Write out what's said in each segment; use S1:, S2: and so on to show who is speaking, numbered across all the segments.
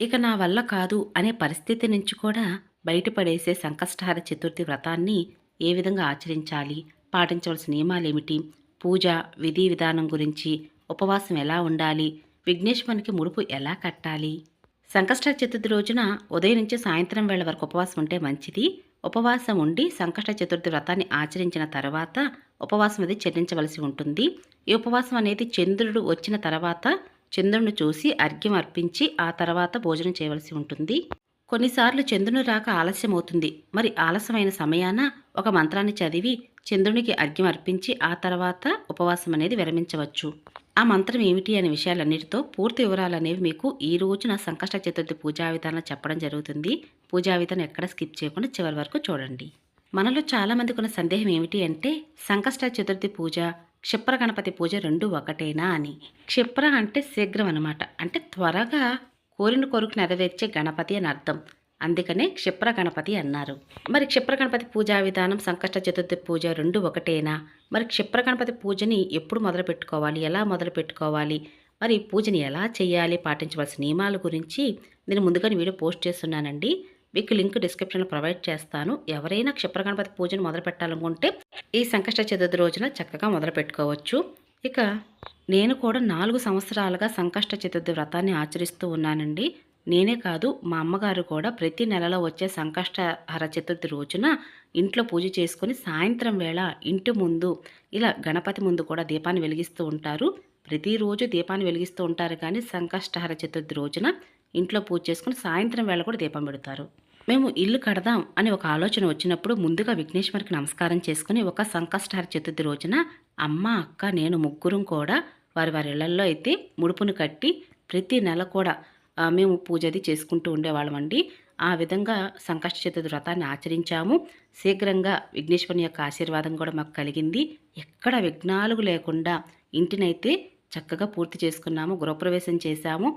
S1: ఇక నా వల్ల కాదు అనే పరిస్థితి నుంచి కూడా బయటపడేసే సంకష్టహార చతుర్థి వ్రతాన్ని ఏ విధంగా ఆచరించాలి? పాటించవలసిన నియమాలేమిటి? పూజ విధి విధానం గురించి ఉపవాసం ఎలా ఉండాలి? విఘ్నేశ్వరునికి ముడుపు ఎలా కట్టాలి? సంకష్ట చతుర్థి రోజున ఉదయం నుంచి సాయంత్రం వేళ వరకు ఉపవాసం ఉంటే మంచిది. ఉపవాసం ఉండి సంకష్ట చతుర్థి వ్రతాన్ని ఆచరించిన తర్వాత ఉపవాసం అది చెల్లించవలసి ఉంటుంది. ఈ ఉపవాసం అనేది చంద్రుడు వచ్చిన తర్వాత చంద్రుడిని చూసి అర్ఘ్యం అర్పించి ఆ తర్వాత భోజనం చేయవలసి ఉంటుంది. కొన్నిసార్లు చంద్రుని రాక ఆలస్యం అవుతుంది మరి ఆలస్యమైన సమయాన ఒక మంత్రాన్ని చదివి చంద్రునికి అర్ఘ్యం అర్పించి ఆ తర్వాత ఉపవాసం అనేది విరమించవచ్చు. ఆ మంత్రం ఏమిటి అనే విషయాలన్నిటితో పూర్తి వివరాలు అనేవి మీకు ఈ రోజున సంకష్ట చతుర్థి పూజా విధానం చెప్పడం జరుగుతుంది. పూజా విధానం ఎక్కడ స్కిప్ చేయకుండా చివరి వరకు చూడండి. మనలో చాలామందికి ఉన్న సందేహం ఏమిటి అంటే సంకష్ట చతుర్థి పూజ క్షిప్ర గణపతి పూజ రెండు ఒకటేనా అని. క్షిప్ర అంటే శీఘ్రం అనమాట అంటే త్వరగా కోరిన కోరిక నెరవేర్చే గణపతి అని అర్థం. అందుకనే క్షిప్ర గణపతి అన్నారు. మరి క్షిప్ర గణపతి పూజా విధానం సంకష్ట చతుర్థి పూజ రెండు ఒకటేనా? మరి క్షిప్ర గణపతి పూజని ఎప్పుడు మొదలు పెట్టుకోవాలి? ఎలా మొదలు పెట్టుకోవాలి? మరి పూజని ఎలా చేయాలి? పాటించవలసిన నియమాల గురించి నేను ముందుగానే వీడియో పోస్ట్ చేస్తున్నానండి. మీకు లింక్ డిస్క్రిప్షన్లో ప్రొవైడ్ చేస్తాను. ఎవరైనా క్షిప్ర గణపతి పూజను మొదలు పెట్టాలనుకుంటే ఈ సంకష్ట చతుర్థి రోజున చక్కగా మొదలు పెట్టుకోవచ్చు ఇక నేను కూడా నాలుగు సంవత్సరాలుగా సంకష్ట చతుర్థి వ్రతాన్ని ఆచరిస్తూ ఉన్నానండి. నేనే కాదు మా అమ్మగారు కూడా ప్రతి నెలలో వచ్చే సంకష్టహర చతుర్థి రోజున ఇంట్లో పూజ చేసుకొని సాయంత్రం వేళ ఇంటి ముందు ఇలా గణపతి ముందు కూడా దీపాన్ని వెలిగిస్తూ ఉంటారు. ప్రతిరోజు దీపాన్ని వెలిగిస్తూ ఉంటారు కానీ సంకష్టహర చతుర్థి రోజున ఇంట్లో పూజ చేసుకుని సాయంత్రం వేళ కూడా దీపం పెడతారు. మేము ఇల్లు కడదాం అని ఒక ఆలోచన వచ్చినప్పుడు ముందుగా విఘ్నేశ్వరికి నమస్కారం చేసుకుని ఒక సంకష్టహర చతుర్థి రోజున అమ్మ అక్క నేను ముగ్గురం కూడా వారి వారి ఇళ్ళల్లో అయితే ముడుపును కట్టి ప్రతి నెల కూడా మేము పూజ అది చేసుకుంటూ ఉండేవాళ్ళమండి ఆ విధంగా సంకష్ట చతుర్థి వ్రతాన్ని ఆచరించాము. శీఘ్రంగా విఘ్నేశ్వరుని యొక్క ఆశీర్వాదం కూడా మాకు కలిగింది. ఎక్కడ విఘ్నాలు లేకుండా ఇంటినైతే చక్కగా పూర్తి చేసుకున్నాము గృహప్రవేశం చేశాము.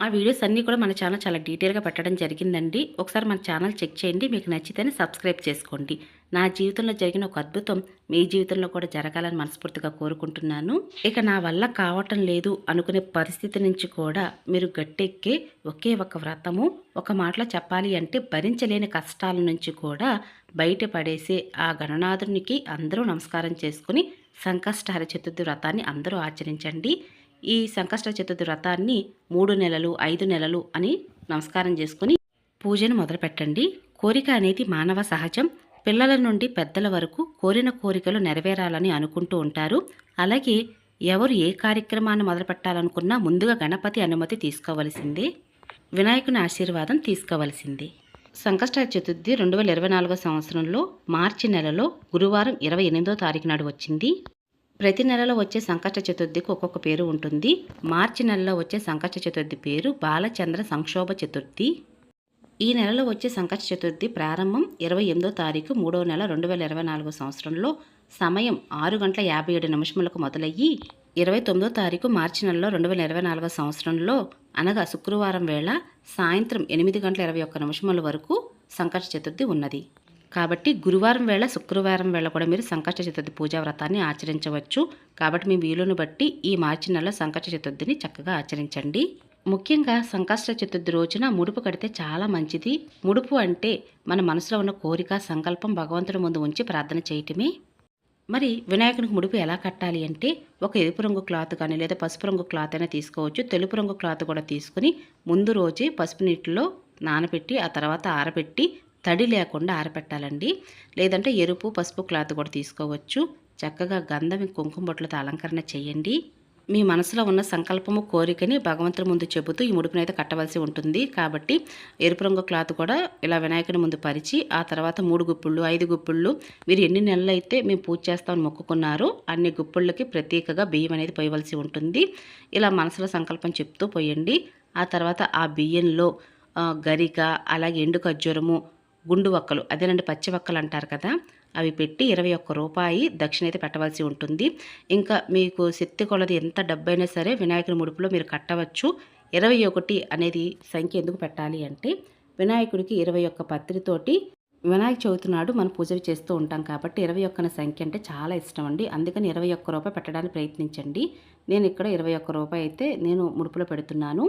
S1: ఆ వీడియోస్ అన్నీ కూడా మన ఛానల్ చాలా డీటెయిల్గా పెట్టడం జరిగిందండి. ఒకసారి మన ఛానల్ చెక్ చేయండి. మీకు నచ్చితేనే సబ్స్క్రైబ్ చేసుకోండి. నా జీవితంలో జరిగిన ఒక అద్భుతం మీ జీవితంలో కూడా జరగాలని మనస్ఫూర్తిగా కోరుకుంటున్నాను. ఇక నా వల్ల కావటం లేదు అనుకునే పరిస్థితి నుంచి కూడా మీరు గట్టెక్కే ఒకే ఒక వ్రతము ఒక మాటలో చెప్పాలి అంటే భరించలేని కష్టాల నుంచి కూడా బయటపడేసే ఆ గణనాథునికి అందరూ నమస్కారం చేసుకుని సంకష్టహర చతుర్థి వ్రతాన్ని అందరూ ఆచరించండి. ఈ సంకష్ట చతుర్థి వ్రతాన్ని మూడు నెలలు ఐదు నెలలు అని నమస్కారం చేసుకుని పూజను మొదలుపెట్టండి. కోరిక అనేది మానవ సహజం. పిల్లల నుండి పెద్దల వరకు కోరిన కోరికలు నెరవేరాలని అనుకుంటూ ఉంటారు. అలాగే ఎవరు ఏ కార్యక్రమాన్ని మొదలుపెట్టాలనుకున్నా ముందుగా గణపతి అనుమతి తీసుకోవలసిందే. వినాయకుని ఆశీర్వాదం తీసుకోవలసిందే. సంకష్ట చతుర్థి రెండు వేల ఇరవై నాలుగో సంవత్సరంలో మార్చి నెలలో గురువారం ఇరవై ఎనిమిదో తారీఖు నాడు వచ్చింది. ప్రతి నెలలో వచ్చే సంకష్ట చతుర్థికి ఒక్కొక్క పేరు ఉంటుంది. మార్చి నెలలో వచ్చే సంకష్ట చతుర్థి పేరు బాలచంద్ర సంక్షోభ చతుర్థి. ఈ నెలలో వచ్చే సంకష్ట చతుర్థి ప్రారంభం ఇరవై ఎనిమిదో తారీఖు మూడో నెల రెండు వేల ఇరవై నాలుగో సంవత్సరంలో సమయం ఆరు గంటల యాభై ఏడు నిమిషములకు మొదలయ్యి ఇరవై తొమ్మిదో తారీఖు మార్చి నెలలో రెండు వేల ఇరవై నాలుగో సంవత్సరంలో అనగా శుక్రవారం వేళ సాయంత్రం ఎనిమిది గంటల ఇరవై ఒక్క నిమిషముల వరకు సంకష్ట చతుర్థి ఉన్నది. కాబట్టి గురువారం వేళ శుక్రవారం వేళ కూడా మీరు సంకష్ట చతుర్థి పూజా వ్రతాన్ని ఆచరించవచ్చు. కాబట్టి మీ వీలును బట్టి ఈ మార్చి నెల సంకష్ట చతుర్థిని చక్కగా ఆచరించండి. ముఖ్యంగా సంకష్ట చతుర్థి రోజున ముడుపు కడితే చాలా మంచిది. ముడుపు అంటే మన మనసులో ఉన్న కోరిక సంకల్పం భగవంతుడి ముందు ఉంచి ప్రార్థన చేయటమే. మరి వినాయకునికి ముడుపు ఎలా కట్టాలి అంటే ఒక ఎరుపు రంగు క్లాత్ కానీ లేదా పసుపు రంగు క్లాత్ అయినా తీసుకోవచ్చు. తెలుపు రంగు క్లాత్ కూడా తీసుకుని ముందు రోజే పసుపు నీటిలో నానబెట్టి ఆ తర్వాత ఆరబెట్టి తడి లేకుండా ఆరబెట్టాలండి. లేదంటే ఎరుపు పసుపు క్లాత్ కూడా తీసుకోవచ్చు. చక్కగా గంధం కుంకుమ బొట్లతో అలంకరణ చేయండి. మీ మనసులో ఉన్న సంకల్పము కోరికని భగవంతుడి ముందు చెబుతూ ఈ ముడుపునైతే అయితే కట్టవలసి ఉంటుంది. కాబట్టి ఎరుపు రంగు క్లాత్ కూడా ఇలా వినాయకుని ముందు పరిచి ఆ తర్వాత మూడు గుప్పుళ్ళు ఐదు గుప్పుళ్ళు మీరు ఎన్ని నెలలు అయితే మేము పూజ చేస్తామని మొక్కుకున్నారో అన్ని గుప్పుళ్ళకి ప్రత్యేకగా బియ్యం అనేది పోయవలసి ఉంటుంది. ఇలా మనసులో సంకల్పం చెప్తూ పోయండి. ఆ తర్వాత ఆ బియ్యంలో గరిక అలాగే ఎండు ఖర్జూరము గుండు వక్కలు అదేనండి పచ్చి వక్కలు అంటారు కదా అవి పెట్టి ఇరవై ఒక్క రూపాయి దక్షిణ అయితే పెట్టవలసి ఉంటుంది. ఇంకా మీకు శక్తి కొలది ఎంత డబ్బైనా సరే వినాయకుని ముడుపులో మీరు కట్టవచ్చు. ఇరవై ఒకటి అనేది సంఖ్య ఎందుకు పెట్టాలి అంటే వినాయకుడికి ఇరవై ఒక్క పత్రితోటి వినాయక చవితి నాడు మనం పూజలు చేస్తూ ఉంటాం కాబట్టి ఇరవై ఒక్కన సంఖ్య అంటే చాలా ఇష్టం అండి. అందుకని ఇరవై ఒక్క రూపాయి పెట్టడానికి ప్రయత్నించండి. నేను ఇక్కడ ఇరవై ఒక్క రూపాయి అయితే నేను ముడుపులో పెడుతున్నాను.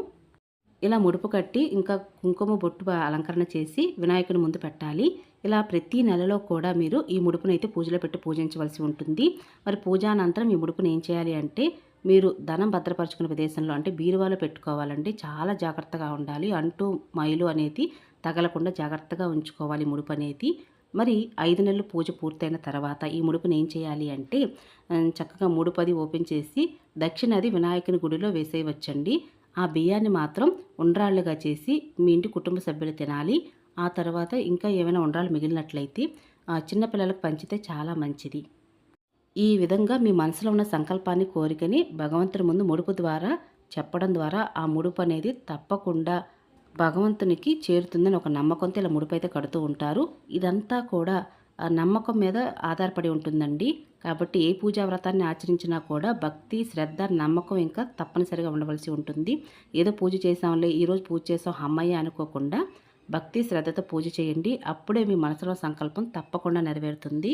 S1: ఇలా ముడుపు కట్టి ఇంకా కుంకుమ బొట్టు అలంకరణ చేసి వినాయకుని ముందు పెట్టాలి. ఇలా ప్రతి నెలలో కూడా మీరు ఈ ముడుపునైతే పూజలో పెట్టి పూజించవలసి ఉంటుంది. మరి పూజానంతరం ఈ ముడుపును ఏం చేయాలి అంటే మీరు ధనం భద్రపరచుకునే ప్రదేశంలో అంటే బీరువాలో పెట్టుకోవాలండి చాలా జాగ్రత్తగా ఉండాలి. అంటూ మైలు అనేది తగలకుండా జాగ్రత్తగా ఉంచుకోవాలి ముడుపు అనేది. మరి ఐదు నెలలు పూజ పూర్తయిన తర్వాత ఈ ముడుపుని ఏం చేయాలి అంటే చక్కగా ముడుపది ఓపెన్ చేసి దక్షిణాది వినాయకుని గుడిలో వేసేయవచ్చండి. ఆ బియ్యాన్ని మాత్రం ఉండ్రాళ్ళుగా చేసి మీ ఇంటి కుటుంబ సభ్యులు తినాలి. ఆ తర్వాత ఇంకా ఏమైనా ఉండాలి మిగిలినట్లయితే ఆ చిన్నపిల్లలకు పంచితే చాలా మంచిది. ఈ విధంగా మీ మనసులో ఉన్న సంకల్పాన్ని కోరికని భగవంతుని ముందు ముడుపు ద్వారా చెప్పడం ద్వారా ఆ ముడుపు అనేది తప్పకుండా భగవంతునికి చేరుతుందని ఒక నమ్మకంతో ఇలా ముడుపు అయితే కడుతూ ఉంటారు. ఇదంతా కూడా ఆ నమ్మకం మీద ఆధారపడి ఉంటుందండి. కాబట్టి ఏ పూజా వ్రతాన్ని ఆచరించినా కూడా భక్తి శ్రద్ధ నమ్మకం ఇంకా తప్పనిసరిగా ఉండవలసి ఉంటుంది. ఏదో పూజ చేసాంలే ఈరోజు పూజ చేసాం అమ్మయ్య అనుకోకుండా భక్తి శ్రద్ధతో పూజ చేయండి. అప్పుడే మీ మనసులో సంకల్పం తప్పకుండా నెరవేరుతుంది.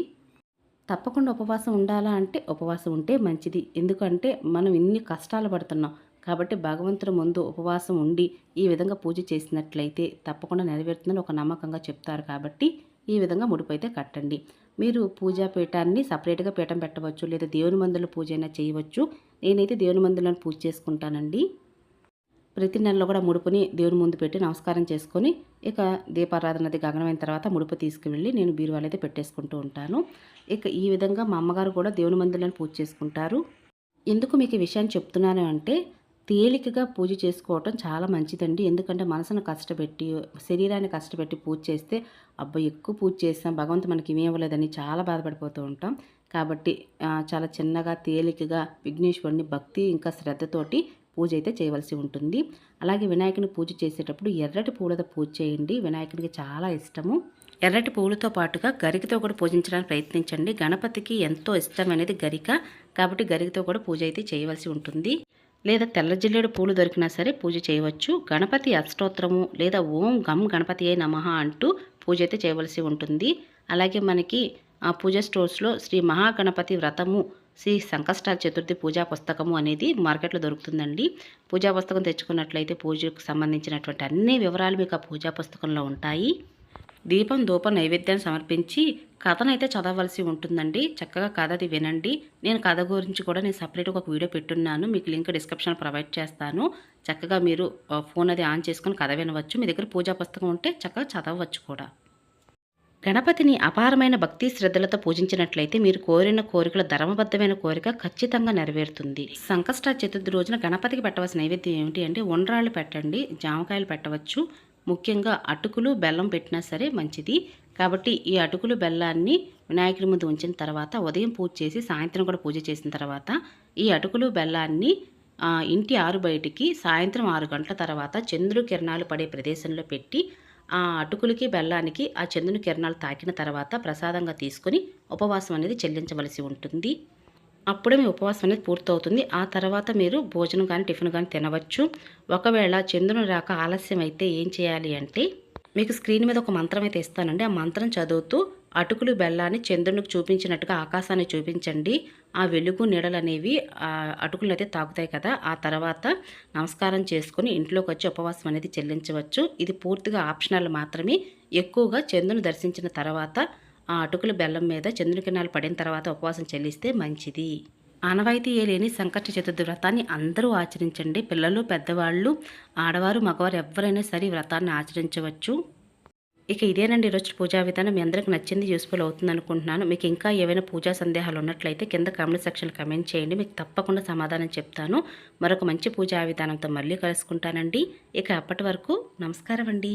S1: తప్పకుండా ఉపవాసం ఉండాలా అంటే ఉపవాసం ఉంటే మంచిది. ఎందుకంటే మనం ఇన్ని కష్టాలు పడుతున్నాం కాబట్టి భగవంతుడు ముందు ఉపవాసం ఉండి ఈ విధంగా పూజ చేసినట్లయితే తప్పకుండా నెరవేరుతుందని ఒక నమ్మకంగా చెప్తారు కాబట్టి ఈ విధంగా ముడిపైతే కట్టండి. మీరు పూజా పీఠాన్ని సపరేట్గా పీఠం పెట్టవచ్చు లేదా దేవుని మందుల పూజ అయినా చేయవచ్చు. నేనైతే దేవుని మందులను పూజ చేసుకుంటానండి. ప్రతి నెలలో కూడా ముడుపుని దేవుని ముందు పెట్టి నమస్కారం చేసుకొని ఇక దీపారాధన అది గగనమైన తర్వాత ముడుపు తీసుకువెళ్ళి నేను బీరువాలో అయితే పెట్టేసుకుంటూ ఉంటాను. ఇక ఈ విధంగా మా అమ్మగారు కూడా దేవుని మందులను పూజ చేసుకుంటారు. ఎందుకు మీకు ఈ విషయాన్ని చెప్తున్నాను అంటే తేలికగా పూజ చేసుకోవటం చాలా మంచిదండి. ఎందుకంటే మనసును కష్టపెట్టి శరీరాన్ని కష్టపెట్టి పూజ చేస్తే అబ్బా ఎక్కువ పూజ చేస్తాం భగవంతు మనకి ఇవి ఇవ్వలేదని చాలా బాధపడిపోతూ ఉంటాం. కాబట్టి చాలా చిన్నగా తేలికగా విఘ్నేశ్వరుని భక్తి ఇంకా శ్రద్ధతోటి పూజ అయితే చేయవలసి ఉంటుంది. అలాగే వినాయకుని పూజ చేసేటప్పుడు ఎర్రటి పూలతో పూజ చేయండి. వినాయకునికి చాలా ఇష్టము. ఎర్రటి పూలతో పాటుగా గరికతో కూడా పూజించడానికి ప్రయత్నించండి. గణపతికి ఎంతో ఇష్టమైనది గరిక. కాబట్టి గరికతో కూడా పూజ అయితే చేయవలసి ఉంటుంది. లేదా తెల్ల జిల్లేడు పూలు దొరికినా సరే పూజ చేయవచ్చు. గణపతి అష్టోత్తరము లేదా ఓం గం గణపతి అయి నమః అంటూ పూజ అయితే చేయవలసి ఉంటుంది. అలాగే మనకి ఆ పూజ స్టోర్స్లో శ్రీ మహాగణపతి వ్రతము శ్రీ సంకష్ట చతుర్థి పూజా పుస్తకము అనేది మార్కెట్లో దొరుకుతుందండి. పూజా పుస్తకం తెచ్చుకున్నట్లయితే పూజకు సంబంధించినటువంటి అన్ని వివరాలు మీకు ఆ పూజా పుస్తకంలో ఉంటాయి. దీపం ధూపం నైవేద్యాన్ని సమర్పించి కథనైతే చదవలసి ఉంటుందండి. చక్కగా కథ అది వినండి. నేను కథ గురించి కూడా నేను సపరేట్గా ఒక వీడియో పెట్టున్నాను. మీకు లింక్ డిస్క్రిప్షన్ ప్రొవైడ్ చేస్తాను. చక్కగా మీరు ఫోన్ అది ఆన్ చేసుకొని కథ వినవచ్చు. మీ దగ్గర పూజా పుస్తకం ఉంటే చక్కగా చదవచ్చు కూడా. గణపతిని అపారమైన భక్తి శ్రద్ధలతో పూజించినట్లయితే మీరు కోరిన కోరికల ధర్మబద్ధమైన కోరిక ఖచ్చితంగా నెరవేరుతుంది. సంకష్ట చతుర్థి రోజున గణపతికి పెట్టవలసిన నైవేద్యం ఏమిటి అంటే ఉండ్రాళ్ళు పెట్టండి జామకాయలు పెట్టవచ్చు. ముఖ్యంగా అటుకులు బెల్లం పెట్టినా సరే మంచిది. కాబట్టి ఈ అటుకులు బెల్లాన్ని వినాయకుడి ముందు ఉంచిన తర్వాత ఉదయం పూజ చేసి సాయంత్రం కూడా పూజ చేసిన తర్వాత ఈ అటుకులు బెల్లాన్ని ఇంటి ఆరు బయటికి సాయంత్రం ఆరు గంటల తర్వాత చంద్రుడు కిరణాలు పడే ప్రదేశంలో పెట్టి ఆ అటుకులకి బెల్లానికి ఆ చంద్రుని కిరణాలు తాకిన తర్వాత ప్రసాదంగా తీసుకొని ఉపవాసం అనేది చెల్లించవలసి ఉంటుంది. అప్పుడే మీ ఉపవాసం అనేది పూర్తవుతుంది. ఆ తర్వాత మీరు భోజనం కానీ టిఫిన్ కానీ తినవచ్చు. ఒకవేళ చంద్రుని రాక ఆలస్యం అయితే ఏం చేయాలి అంటే మీకు స్క్రీన్ మీద ఒక మంత్రం అయితే ఇస్తానండి. ఆ మంత్రం చదువుతూ అటుకులు బెల్లాన్ని చంద్రునికి చూపించినట్టుగా ఆకాశాన్ని చూపించండి. ఆ వెలుగు నీడలు అనేవి ఆ అటుకులు అయితే తాకుతాయి కదా. ఆ తర్వాత నమస్కారం చేసుకుని ఇంట్లోకి వచ్చి ఉపవాసం అనేది చెల్లించవచ్చు. ఇది పూర్తిగా ఆప్షనల్ మాత్రమే. ఎక్కువగా చంద్రుని దర్శించిన తర్వాత ఆ అటుకుల బెల్లం మీద చంద్రుని కిరణాలు పడిన తర్వాత ఉపవాసం చెల్లిస్తే మంచిది. ఆనవాయితీ ఏ లేని సంకట చతుర్థి వ్రతాన్ని అందరూ ఆచరించండి. పిల్లలు పెద్దవాళ్ళు ఆడవారు మగవారు ఎవరైనా సరే వ్రతాన్ని ఆచరించవచ్చు. ఇక ఇదేనండి ఈరోజు పూజా విధానం. మీ అందరికి నచ్చింది యూస్ఫుల్ అవుతుంది అనుకుంటున్నాను మీకు ఇంకా ఏవైనా పూజా సందేహాలు ఉన్నట్లయితే కింద కామెంట్ సెక్షన్ కమెంట్ చేయండి. మీకు తప్పకుండా సమాధానం చెప్తాను. మరొక మంచి పూజా విధానంతో మళ్ళీ కలుసుకుంటానండి. ఇక అప్పటి వరకు నమస్కారం అండి